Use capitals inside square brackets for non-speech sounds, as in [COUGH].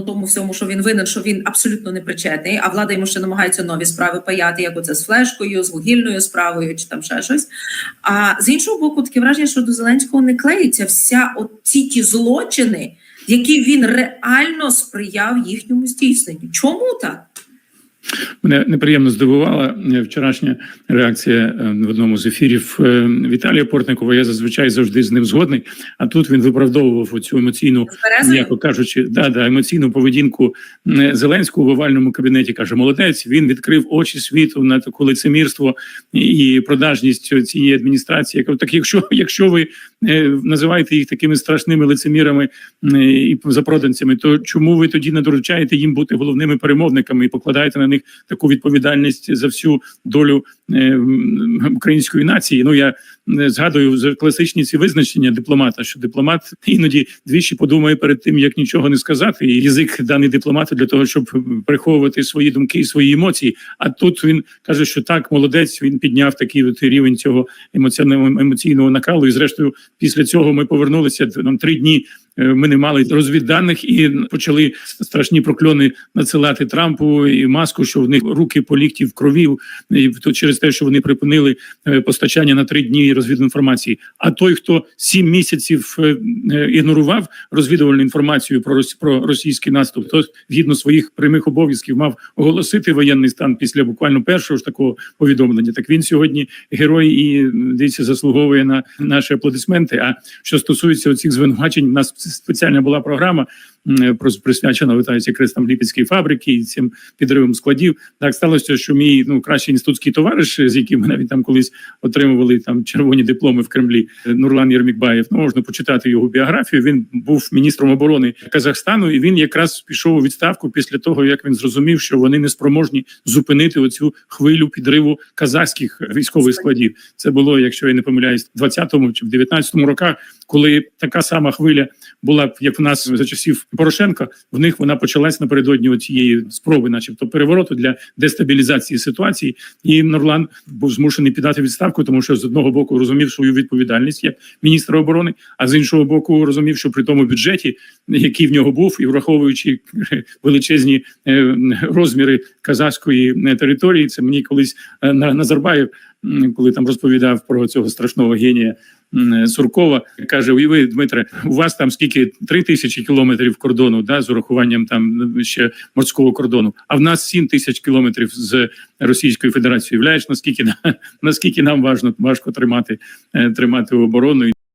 доведено тому всьому, що він винен, що він абсолютно не причетний, а влада йому ще намагається нові справи паяти, як оце з флешкою, з вугільною справою чи там ще щось. А з іншого боку, таке враження, що до Зеленського не клеїться вся оці ті злочини, які він реально сприяв їхньому здійсненню. Чому так? Мене неприємно здивувала е, вчорашня реакція е, в одному з ефірів е, Віталія Портникова. Я зазвичай завжди з ним згодний. А тут він виправдовував оцю емоційну, м'яко кажучи, да, да, емоційну поведінку Зеленського в овальному кабінеті. каже, молодець. Він відкрив очі світу на таку лицемірство і продажність цієї адміністрації. Так, якщо якщо ви називаєте їх такими страшними лицемірами і запроданцями, то чому ви тоді не доручаєте їм бути головними перемовниками і покладаєте на них таку відповідальність за всю долю е, української нації? Ну я згадую за класичні ці визначення дипломата, що дипломат іноді двічі подумає перед тим, як нічого не сказати, і язик даний дипломату для того, щоб приховувати свої думки і свої емоції. А тут він каже, що так, молодець, він підняв такий от рівень цього емоціонального емоційного накалу. І зрештою, після цього ми повернулися нам три дні. е, Ми не мали розвідданих і почали страшні прокльони надсилати Трампу і маску, що в них руки по лікті в крові, і то через те, що вони припинили е, постачання на три дні розвідінформації. А той, хто сім місяців е, е, ігнорував розвідувальну інформацію про про російський наступ, то згідно своїх прямих обов'язків мав оголосити воєнний стан після буквально першого ж такого повідомлення. Так він сьогодні герой і дивіться, заслуговує на наші аплодисменти. А що стосується оцих звинувачень, у нас спеціальна була програма присвячена витається крестам Ліпецької фабрики і цим підривом складів. Так сталося, що мій ну кращий інститутський товариш, з яким ми навіть там колись отримували там червоні дипломи в Кремлі, Нурлан Єрмікбаєв. Ну можна почитати його біографію. Він був міністром оборони Казахстану, і він якраз пішов у відставку після того, як він зрозумів, що вони не спроможні зупинити оцю хвилю підриву казахських військових складів. Це було, якщо я не помиляюсь, в 20-му чи в 19-му роках, коли така сама хвиля була як в нас за часів Порошенка. В них вона почалась напередодні цієї спроби, начебто, перевороту для дестабілізації ситуації. І Нурлан був змушений піддати відставку, тому що з одного боку розумів свою відповідальність як міністра оборони, а з іншого боку, розумів, що при тому бюджеті, який в нього був, і враховуючи величезні е, розміри казахської е, території, це мені колись е, На- Назарбаєв, коли там розповідав про цього страшного генія. Суркова каже: Уяви, Дмитре, у вас там скільки три тисячі кілометрів кордону, да, з урахуванням там ще морського кордону. А в нас сім тисяч кілометрів з Російською Федерацією. Являєш наскільки [LAUGHS] наскільки нам важно важко тримати, е, тримати оборону.